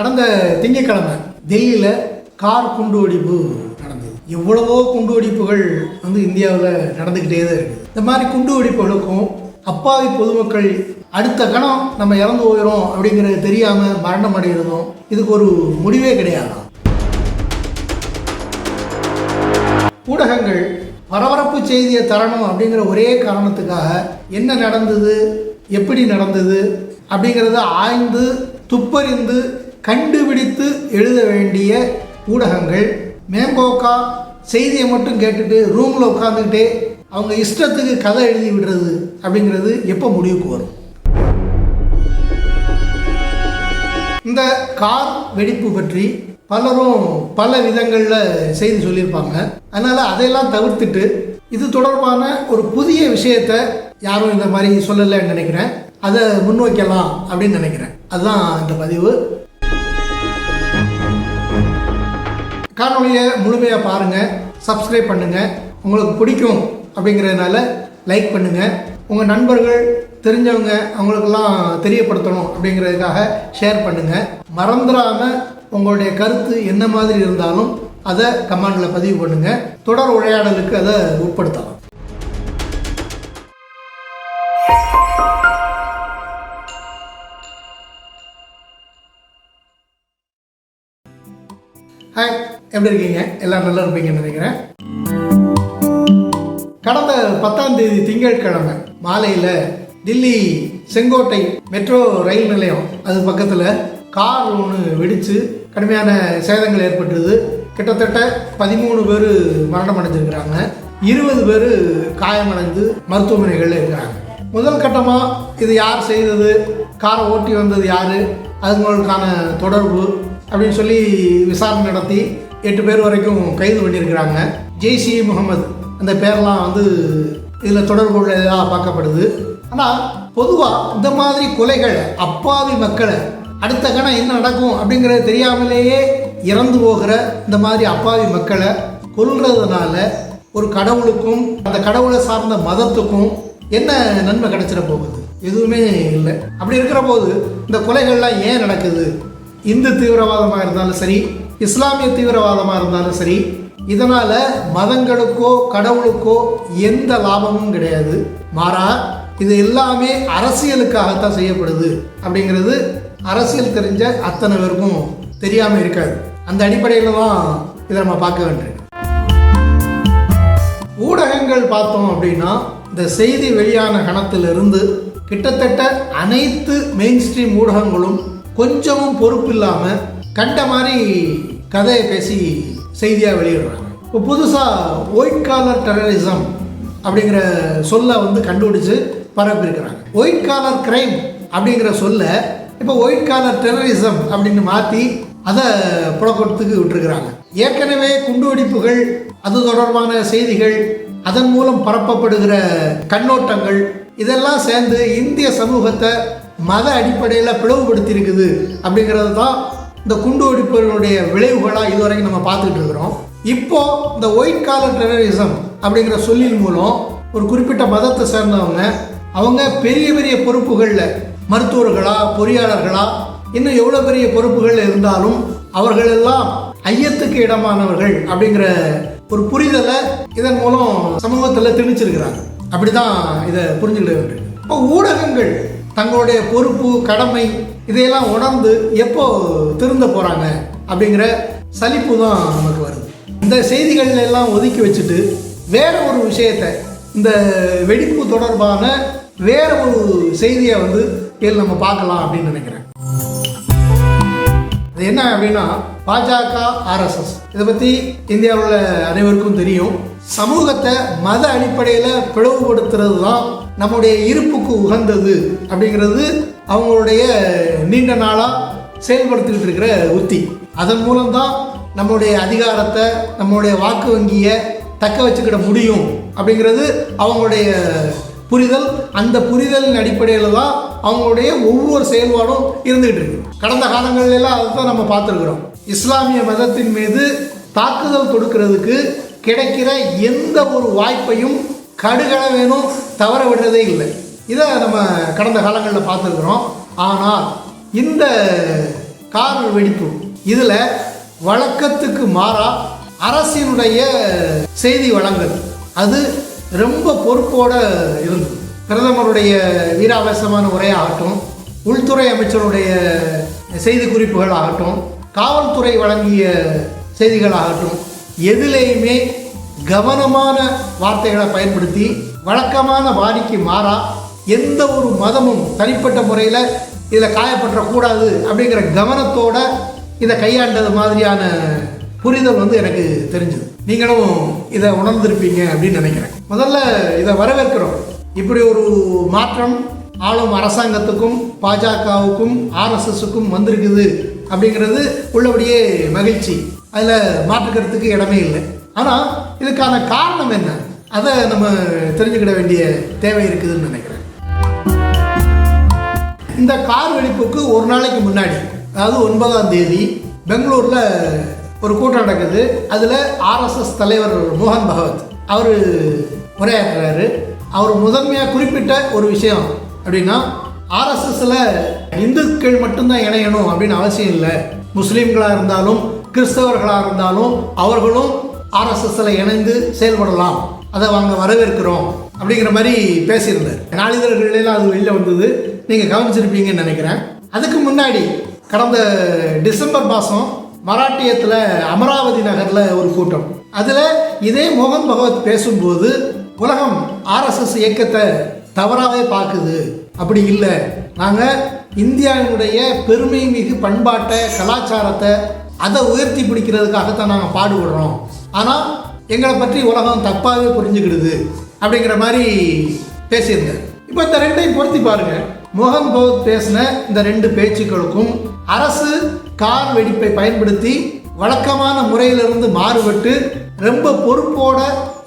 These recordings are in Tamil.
கடந்த திங்கட்கிழமை டெல்லியில் கார் குண்டு வெடிப்பு நடந்தது. எவ்வளவோ குண்டு வெடிப்புகள் வந்து இந்தியாவில் நடந்துக்கிட்டே தான் இருக்குது இந்த மாதிரி குண்டு வெடிப்புகளுக்கும் அப்பாவி பொதுமக்கள் அடுத்த கணம் நம்ம இறந்து போயிடும் அப்படிங்கிறது தெரியாமல் மரணம் அடைகிறதும் இதுக்கு ஒரு முடிவே கிடையாது. ஊடகங்கள் பரபரப்பு செய்தியை தரணும் அப்படிங்கிற ஒரே காரணத்துக்காக என்ன நடந்தது எப்படி நடந்தது அப்படிங்கிறத ஆய்ந்து துப்பறிந்து கண்டுபிடித்து எழுத வேண்டிய ஊடகங்கள். மேம்போக்கா செய்தியை மட்டும் கேட்டுட்டு ரூமில் உட்காந்துக்கிட்டே அவங்க இஷ்டத்துக்கு கதை எழுதி விடுறது அப்படிங்கிறது எப்போ முடிவுக்கு வரும்? இந்த கார் வெடிப்பு பற்றி பலரும் பல விதங்களில் செய்தி சொல்லியிருப்பாங்க. அதனால் அதையெல்லாம் தவிர்த்துட்டு இது தொடர்பான ஒரு புதிய விஷயத்தை யாரும் இந்த மாதிரி சொல்லலைன்னு நினைக்கிறேன். அதை முன்வைக்கலாம் அப்படின்னு நினைக்கிறேன். அதுதான் இந்த பதிவு. காணொலியை முழுமையாக பாருங்கள் சப்ஸ்கிரைப் பண்ணுங்கள் உங்களுக்கு பிடிக்கும் அப்படிங்கிறதுனால லைக் பண்ணுங்கள் உங்கள் நண்பர்கள் தெரிஞ்சவங்க அவங்களுக்கெல்லாம் தெரியப்படுத்தணும் அப்படிங்கிறதுக்காக ஷேர் பண்ணுங்கள் மறந்துடாமல் உங்களுடைய கருத்து என்ன மாதிரி இருந்தாலும் அதை கமெண்டில் பதிவு பண்ணுங்கள் தொடர் உரையாடலுக்கு அதை உட்படுத்தலாம். ஹாய் எப்படி இருக்கீங்க? எல்லாம் நல்லா இருப்பீங்கன்னு நினைக்கிறேன். கடந்த பத்தாம் தேதி திங்கட்கிழமை மாலையில் டில்லி செங்கோட்டை மெட்ரோ ரயில் நிலையம் அது பக்கத்தில் கார் ஒன்று வெடித்து கடுமையான சேதங்கள் ஏற்பட்டது. கிட்டத்தட்ட பதிமூணு பேர் மரணம் அடைஞ்சிருக்கிறாங்க. இருபது பேர் காயமடைந்து மருத்துவமனைகளில் இருக்கிறாங்க. முதல் கட்டமாக இது யார் செய்தது? காரை ஓட்டி வந்தது யார்? அதுங்களுக்கான தொடர்பு அப்படின்னு சொல்லி விசாரணை நடத்தி எட்டு பேர் வரைக்கும் கைது பண்ணியிருக்கிறாங்க. ஜெய்சி முகமது. அந்த பேர்லாம் வந்து இதில் தொடர்புள்ளதாக பார்க்கப்படுது. ஆனால் பொதுவாக இந்த மாதிரி கொலைகள் அப்பாவி மக்களை அடுத்த கணம் என்ன நடக்கும் அப்படிங்கிறது தெரியாமலேயே இறந்து போகிற இந்த மாதிரி அப்பாவி மக்களை கொல்றதுனால ஒரு கடவுளுக்கும் அந்த கடவுளை சார்ந்த மதத்துக்கும் என்ன நன்மை கிடைச்சிட போகுது? எதுவுமே இல்லை. அப்படி இருக்கிற போது இந்த கொலைகள்லாம் ஏன் நடக்குது? இந்து தீவிரவாதமாக இருந்தாலும் சரி இஸ்லாமிய தீவிரவாதமாக இருந்தாலும் சரி இதனால் மதங்களுக்கோ கடவுளுக்கோ எந்த லாபமும் கிடையாது. மாறா இது எல்லாமே அரசியலுக்காகத்தான் செய்யப்படுது. அப்படிங்கிறது அரசியல் தெரிஞ்ச அத்தனை பேருக்கும் தெரியாமல் இருக்காது. அந்த அடிப்படையில் தான் இதை நம்ம பார்க்க வேண்டியிருக்கு. ஊடகங்கள் பார்த்தோம் அப்படின்னா இந்த செய்தி வெளியான கணத்திலிருந்து கிட்டத்தட்ட அனைத்து மெயின் ஸ்ட்ரீம் ஊடகங்களும் கொஞ்சமும் பொறுப்பு இல்லாமல் கண்ட மாதிரி கதையை பேசி செய்தியாக வெளியிடுறாங்க. இப்போ புதுசாக ஒயிட் காலர் டெரரிசம் அப்படிங்கிற சொல்லை வந்து கண்டுபிடிச்சு பரப்பியிருக்கிறாங்க. ஒயிட் காலர் கிரைம் அப்படிங்கிற சொல்ல இப்போ ஒயிட் காலர் டெரரிசம் அப்படின்னு மாற்றி அதை புழக்கத்துக்கு விட்டுருக்குறாங்க. ஏற்கனவே குண்டுவெடிப்புகள் அது தொடர்பான செய்திகள் அதன் மூலம் பரப்பப்படுகிற கண்ணோட்டங்கள் இதெல்லாம் சேர்ந்து இந்திய சமூகத்தை மத அடிப்படையில் பிளவுபடுத்தி இருக்குது அப்படிங்கிறது தான் இந்த குண்டு வெடிப்புகளுடைய விளைவுகளாக இதுவரைக்கும் நம்ம பார்த்துக்கிட்டு இருக்கிறோம். இப்போ இந்த ஒயிட் காலர் டெரரிசம் அப்படிங்கிற சொல்லின் மூலம் ஒரு குறிப்பிட்ட மதத்தை சேர்ந்தவங்க அவங்க பெரிய பெரிய பொறுப்புகளில் மருத்துவர்களா பொறியாளர்களா இன்னும் எவ்வளோ பெரிய பொறுப்புகள் இருந்தாலும் அவர்கள் எல்லாம் ஐயத்துக்கு இடமானவர்கள் அப்படிங்கிற ஒரு புரிதலை இதன் மூலம் சமூகத்தில் திணிச்சிருக்கிறாங்க. அப்படிதான் இதை புரிஞ்சுக்கிட வேண்டும் இப்போ ஊடகங்கள் தங்களுடைய பொறுப்பு கடமை இதையெல்லாம் உணர்ந்து எப்போ திருந்த போகிறாங்க அப்படிங்கிற சலிப்பு தான் நமக்கு வருது. இந்த செய்திகள் எல்லாம் ஒதுக்கி வச்சுட்டு வேற ஒரு விஷயத்தை இந்த வெடிப்பு தொடர்பான வேற ஒரு செய்தியை வந்து இதில் நம்ம பார்க்கலாம் அப்படின்னு நினைக்கிறேன். அது என்ன அப்படின்னா பாஜக ஆர்எஸ்எஸ் இதை பற்றி இந்தியாவில் அனைவருக்கும் தெரியும். சமூகத்தை மத அடிப்படையில் பிளவுபடுத்துறது தான் நம்முடைய இருப்புக்கு உகந்தது அப்படிங்கிறது அவங்களுடைய நீண்ட நாளாக செயல்படுத்திக்கிட்டு இருக்கிற உத்தி. அதன் மூலம்தான் நம்மளுடைய அதிகாரத்தை நம்மளுடைய வாக்கு வங்கியை தக்க வச்சுக்கிட முடியும் அப்படிங்கிறது அவங்களுடைய புரிதல். அந்த புரிதலின் அடிப்படையில் தான் அவங்களுடைய ஒவ்வொரு செயல்பாடும் இருந்துகிட்டு இருக்கு. கடந்த காலங்கள்ல அதை தான் நம்ம பார்த்துருக்குறோம். இஸ்லாமிய மதத்தின் மீது தாக்குதல் கொடுக்கறதுக்கு கிடைக்கிற எந்த ஒரு வாய்ப்பையும் கடுகளவேனும் தவற விடுறதே இல்லை. இதை நம்ம கடந்த காலங்களில் பார்த்துருக்குறோம். ஆனால் இந்த கார் வெடிப்பு இதில் வழக்கத்துக்கு மாறாக அரசினுடைய செய்தி வழங்கல் அது ரொம்ப பொறுப்போட இருந்தது. பிரதமருடைய வீராவேசமான உரையாகட்டும் உள்துறை அமைச்சருடைய செய்தி குறிப்புகள் ஆகட்டும் காவல்துறை வழங்கிய செய்திகளாகட்டும் எதுலேயுமே கவனமான வார்த்தைகளை பயன்படுத்தி வழக்கமான வாடிக்கு மாறா. எந்த ஒரு மதமும் தனிப்பட்ட முறையில் இதில் காயப்பற்றக்கூடாது அப்படிங்கிற கவனத்தோட இதை கையாண்டது மாதிரியான புரிதல் வந்து எனக்கு தெரிஞ்சுது. நீங்களும் இதை உணர்ந்திருப்பீங்க அப்படின்னு நினைக்கிறேன். முதல்ல இதை வரவேற்கிறோம். இப்படி ஒரு மாற்றம் ஆளும் அரசாங்கத்துக்கும் பாஜகவுக்கும் ஆர்எஸ்எஸுக்கும் வந்திருக்குது அப்படிங்கிறது உள்ளபடியே மகிழ்ச்சி. அதில் மாற்றுக்கிறதுக்கு இடமே இல்லை. ஆனால் இதுக்கான காரணம் என்ன? அதை நம்ம தெரிஞ்சுக்கிட வேண்டிய தேவை இருக்குதுன்னு நினைக்கிறேன். இந்த கார் வெடிப்புக்கு ஒரு நாளைக்கு முன்னாடி அதாவது ஒன்பதாம் தேதி பெங்களூரில் ஒரு கூட்டம் நடக்குது. அதில் ஆர்எஸ்எஸ் தலைவர் மோகன் பகவத் அவர் உரையாற்றுறாரு. அவர் முதன்மையாக குறிப்பிட்ட ஒரு விஷயம் அப்படின்னா ஆர்எஸ்எஸில் இந்துக்கள் மட்டும்தான் இணையணும் அப்படின்னு அவசியம் இல்லை. முஸ்லீம்களாக இருந்தாலும் கிறிஸ்தவர்களாக இருந்தாலும் அவர்களும் ஆர்எஸ்எஸ்ல இணைந்து செயல்படலாம். அதை வாங்க வரவேற்கிறோம் அப்படிங்கிற மாதிரி பேசியிருந்தார். நாளிதழ்களில் அது வெளியில் வந்தது. நீங்கள் கவனிச்சிருப்பீங்கன்னு நினைக்கிறேன். அதுக்கு முன்னாடி கடந்த டிசம்பர் மாதம் மராட்டியத்தில் அமராவதி நகரில் ஒரு கூட்டம். அதில் இதே மோகன் பகவத் பேசும்போது உலகம் ஆர்எஸ்எஸ் இயக்கத்தை தவறாகவே பார்க்குது. அப்படி இல்லை. நாங்கள் இந்தியாவினுடைய பெருமை மிகு பண்பாட்டை கலாச்சாரத்தை அதை உயர்த்தி பிடிக்கிறதுக்காகத்தான் நாங்கள் பாடுபடுறோம். ஆனால் எங்களை பற்றி உலகம் தப்பாகவே புரிஞ்சுக்கிடுது அப்படிங்கிற மாதிரி பேசியிருந்தேன் இப்போ இந்த ரெண்டையும் பொருத்தி பாருங்க. மோகன் பகவத் பேசின இந்த ரெண்டு பேச்சுக்களுக்கும் அரசு கார் வெடிப்பை பயன்படுத்தி வழக்கமான முறையிலிருந்து மாறுபட்டு ரொம்ப பொறுப்போட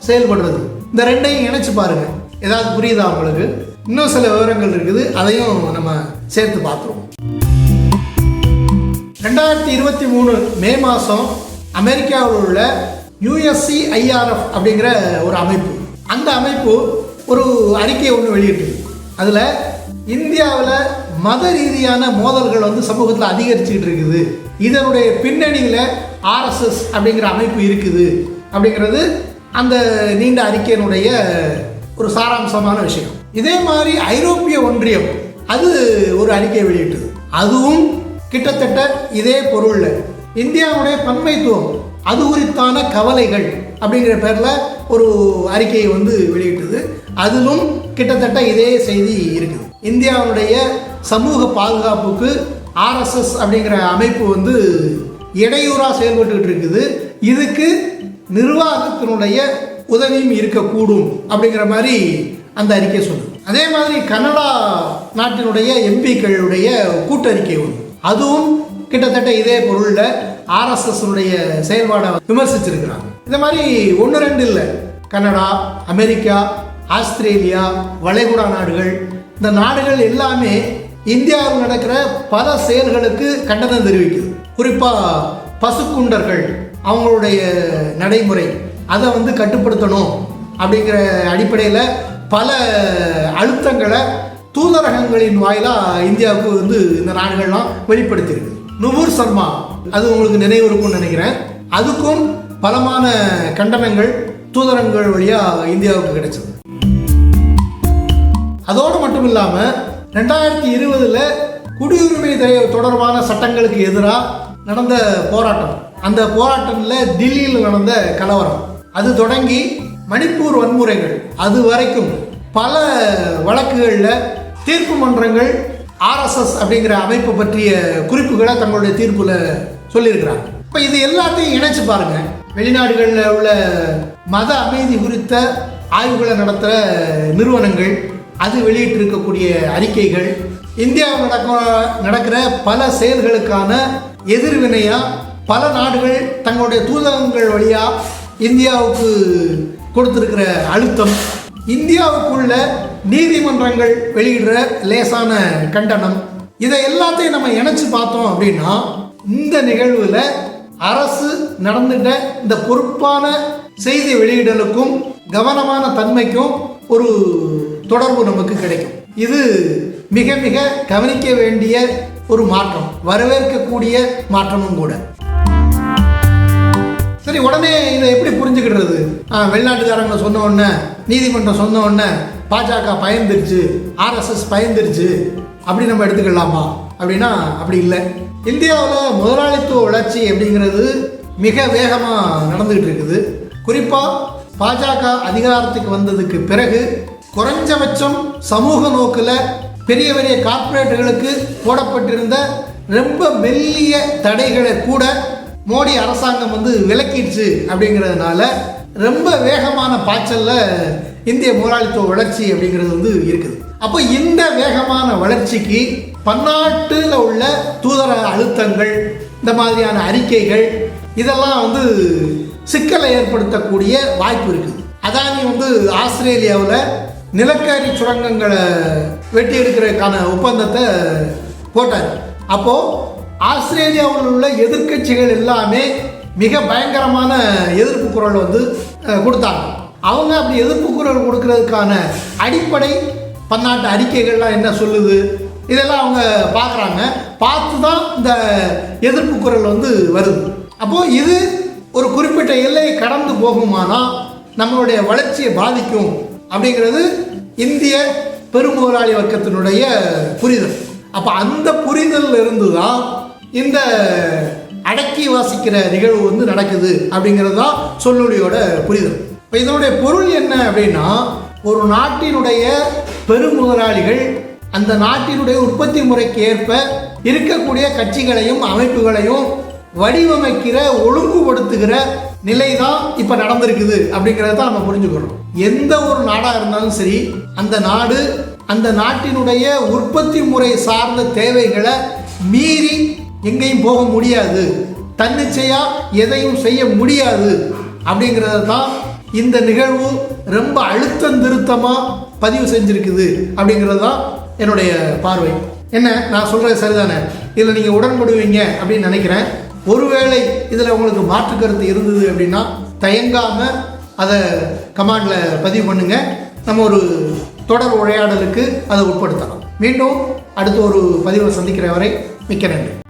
செயல்படுறது இந்த ரெண்டையும் இணைச்சு பாருங்க. ஏதாவது புரியுதா உங்களுக்கு? இன்னும் சில விவரங்கள் இருக்குது. அதையும் நம்ம சேர்த்து பார்த்துருவோம். ரெண்டாயிரத்தி இருபத்தி மூணு மே மாதம் அமெரிக்காவில் உள்ள யூஎஸ்சி ஐஆர்எஃப் அப்படிங்கிற ஒரு அமைப்பு. அந்த அமைப்பு ஒரு அறிக்கையை ஒன்று வெளியிட்டது. அதில் இந்தியாவில் மத ரீதியான மோதல்கள் வந்து சமூகத்தில் அதிகரிச்சுக்கிட்டு இருக்குது. இதனுடைய பின்னணியில் ஆர்எஸ்எஸ் அப்படிங்கிற அமைப்பு இருக்குது. அப்படிங்கிறது அந்த நீண்ட அறிக்கையினுடைய ஒரு சாராம்சமான விஷயம். இதே மாதிரி ஐரோப்பிய ஒன்றியம் அது ஒரு அறிக்கையை வெளியிட்டது. அதுவும் கிட்டத்தட்ட இதே பொருளில். இந்தியாவுடைய பன்மைத்துவம் அது குறித்தான கவலைகள் அப்படிங்கிற பேரில் ஒரு அறிக்கையை வந்து வெளியிட்டது. அதிலும் கிட்டத்தட்ட இதே செய்தி இருக்குது. இந்தியாவுடைய சமூக பாதுகாப்புக்கு ஆர்எஸ்எஸ் அப்படிங்கிற அமைப்பு வந்து இடையூறாக செயல்பட்டுக்கிட்டு இருக்குது. இதுக்கு நிர்வாகத்தினுடைய உதவியும் இருக்கக்கூடும் அப்படிங்கிற மாதிரி அந்த அறிக்கை சொல்லுது. அதே மாதிரி கனடா நாட்டினுடைய எம்பிக்களுடைய கூட்டறிக்கை ஒன்று. அதுவும் கிட்டத்தட்ட இதே பொருளில் ஆர்எஸ்எஸ்னுடைய செயல்பாடை விமர்சிச்சிருக்கிறாங்க. இந்த மாதிரி ஒன்று ரெண்டு இல்லை. கனடா அமெரிக்கா ஆஸ்திரேலியா வளைகுடா நாடுகள் இந்த நாடுகள் எல்லாமே இந்தியாவில் நடக்கிற பல செயல்களுக்கு கண்டனம் தெரிவிக்குது. குறிப்பாக பசுக்குண்டர்கள் அவங்களுடைய நடைமுறை அதை வந்து கட்டுப்படுத்தணும் அப்படிங்கிற அடிப்படையில் பல அழுத்தங்களை தூதரகங்களின் வாயிலாக இந்தியாவுக்கு வந்து இந்த நாடுகள்லாம் வெளிப்படுத்தியிருக்கு. நுபுர் சர்மா அது உங்களுக்கு நினைவு இருக்கும்னு நினைக்கிறேன். அதுக்கும் பலமான கண்டனங்கள் தூதரங்கள் வழியாக இந்தியாவுக்கு கிடைச்சது. அதோடு மட்டும் இல்லாமல் ரெண்டாயிரத்தி இருபதில் குடியுரிமை தொடர்பான சட்டங்களுக்கு எதிராக நடந்த போராட்டம். அந்த போராட்டத்தில் தில்லியில் நடந்த கலவரம். அது தொடங்கி மணிப்பூர் வன்முறைகள். அது வரைக்கும் பல வழக்குகளில் தீர்ப்பு மன்றங்கள் ஆர்எஸ்எஸ் அப்படிங்கிற அமைப்பு பற்றிய குறிப்புகளை தங்களுடைய தீர்ப்பில் சொல்லியிருக்கிறாங்க. இப்போ இது எல்லாத்தையும் இணைச்சு பாருங்க. வெளிநாடுகளில் உள்ள மத அமைதி குறித்த ஆய்வுகளை நடத்துகிற நிறுவனங்கள் அது வெளியிட்டிருக்கக்கூடிய அறிக்கைகள் இந்தியாவில் நடக்க நடக்கிற பல செயல்களுக்கான எதிர்வினையாக பல நாடுகள் தங்களுடைய தூதகங்கள் வழியாக இந்தியாவுக்கு கொடுத்துருக்கிற அழுத்தம். இந்தியாவுக்குள்ள நீதிமன்றங்கள் வெளியிடுற லேசான கண்டனம். இதை எல்லாத்தையும் நம்ம இணைச்சு பார்த்தோம் அப்படின்னா இந்த நிகழ்வுல அரசு நடந்துட்ட இந்த பொறுப்பான செய்தி வெளியிடலுக்கும் கவனமான தன்மைக்கும் ஒரு தொடர்பு நமக்கு கிடைக்கும். இது மிக மிக கவனிக்க வேண்டிய ஒரு மாற்றம் வரவேற்கக்கூடிய மாற்றமும் கூட. சரி உடனே இதை எப்படி புரிஞ்சுக்கிடுறது? ஆ, வெளிநாட்டுக்காரங்க சொன்ன உடனே நீதிமன்றம் சொன்ன உடனே பாஜக பயந்துருச்சு ஆர்எஸ்எஸ் பயந்துருச்சு அப்படி நம்ம எடுத்துக்கலாமா? அப்படின்னா அப்படி இல்லை. இந்தியாவில் முதலாளித்துவ வளர்ச்சி அப்படிங்கிறது மிக வேகமாக நடந்துகிட்டு இருக்குது. குறிப்பாக பாஜக அதிகாரத்துக்கு வந்ததுக்கு பிறகு குறைஞ்சபட்சம் சமூக நோக்கில் பெரிய பெரிய கார்ப்பரேட்டுகளுக்கு போடப்பட்டிருந்த ரொம்ப மெல்லிய தடைகளை கூட மோடி அரசாங்கம் வந்து விலக்கிடுச்சு அப்படிங்கிறதுனால ரொம்ப வேகமான பாய்ச்சலில் இந்திய முதலாளித்துவ வளர்ச்சி அப்படிங்கிறது வந்து இருக்குது. அப்போ இந்த வேகமான வளர்ச்சிக்கு பன்னாட்டில் உள்ள தூதர அழுத்தங்கள் இந்த மாதிரியான அறிக்கைகள் இதெல்லாம் வந்து சிக்கலை ஏற்படுத்தக்கூடிய வாய்ப்பு இருக்குது. அதானி வந்து ஆஸ்திரேலியாவில் நிலக்கரி சுரங்கங்களை வெட்டி எடுக்கிறதுக்கான ஒப்பந்தத்தை போட்டார். அப்போது ஆஸ்திரேலியாவில் உள்ள எதிர்க்கட்சிகள் எல்லாமே மிக பயங்கரமான எதிர்ப்பு குரல் வந்து கொடுத்தாங்க. அவங்க அப்படி எதிர்ப்பு குரல் கொடுக்கறதுக்கான அடிப்படை பன்னாட்டு அறிக்கைகள்லாம் என்ன சொல்லுது? இதெல்லாம் அவங்க பார்க்குறாங்க. பார்த்து தான் இந்த எதிர்ப்பு குரல் வந்து வருது. அப்போது இது ஒரு குறிப்பிட்ட எல்லையை கடந்து போகுமானால் நம்மளுடைய வளர்ச்சியை பாதிக்கும் அப்படிங்கிறது இந்திய பெருமுதலாளி வர்க்கத்தினுடைய புரிதல். அப்போ அந்த புரிதலில் இருந்து தான் இந்த அடக்கி வாசிக்கிற நிகழ்வு வந்து நடக்குது அப்படிங்கிறது தான் சொல்லுடையோட புரிதல். இப்போ இதனுடைய பொருள் என்ன அப்படின்னா ஒரு நாட்டினுடைய பெருமுதலாளிகள் அந்த நாட்டினுடைய உற்பத்தி முறைக்கு ஏற்ப இருக்கக்கூடிய கட்சிகளையும் அமைப்புகளையும் வடிவமைக்கிற ஒழுங்குபடுத்துகிற நிலை தான் இப்போ நடந்திருக்குது அப்படிங்கிறத தான் நம்ம புரிஞ்சுக்கிறோம் எந்த ஒரு நாடாக இருந்தாலும் சரி அந்த நாடு அந்த நாட்டினுடைய உற்பத்தி முறை சார்ந்த தேவைகளை மீறி எங்கேயும் போக முடியாது. தன்னிச்சையாக எதையும் செய்ய முடியாது அப்படிங்கிறத தான் இந்த நிகழ்வு ரொம்ப அழுத்தம் திருத்தமாக பதிவு செஞ்சுருக்குது அப்படிங்கிறது தான் என்னுடைய பார்வை. என்ன? நான் சொல்கிறது சரிதானே? இதில் நீங்கள் உடன்படுவீங்க அப்படின்னு நினைக்கிறேன். ஒருவேளை இதில் உங்களுக்கு மாற்று கருத்து இருந்தது அப்படின்னா தயங்காமல் அதை கமாண்டில் பதிவு பண்ணுங்கள் நம்ம ஒரு தொடர் உரையாடலுக்கு அதை உட்படுத்தலாம். மீண்டும் அடுத்த ஒரு பதிவை சந்திக்கிற வரை மிக்க நன்றி.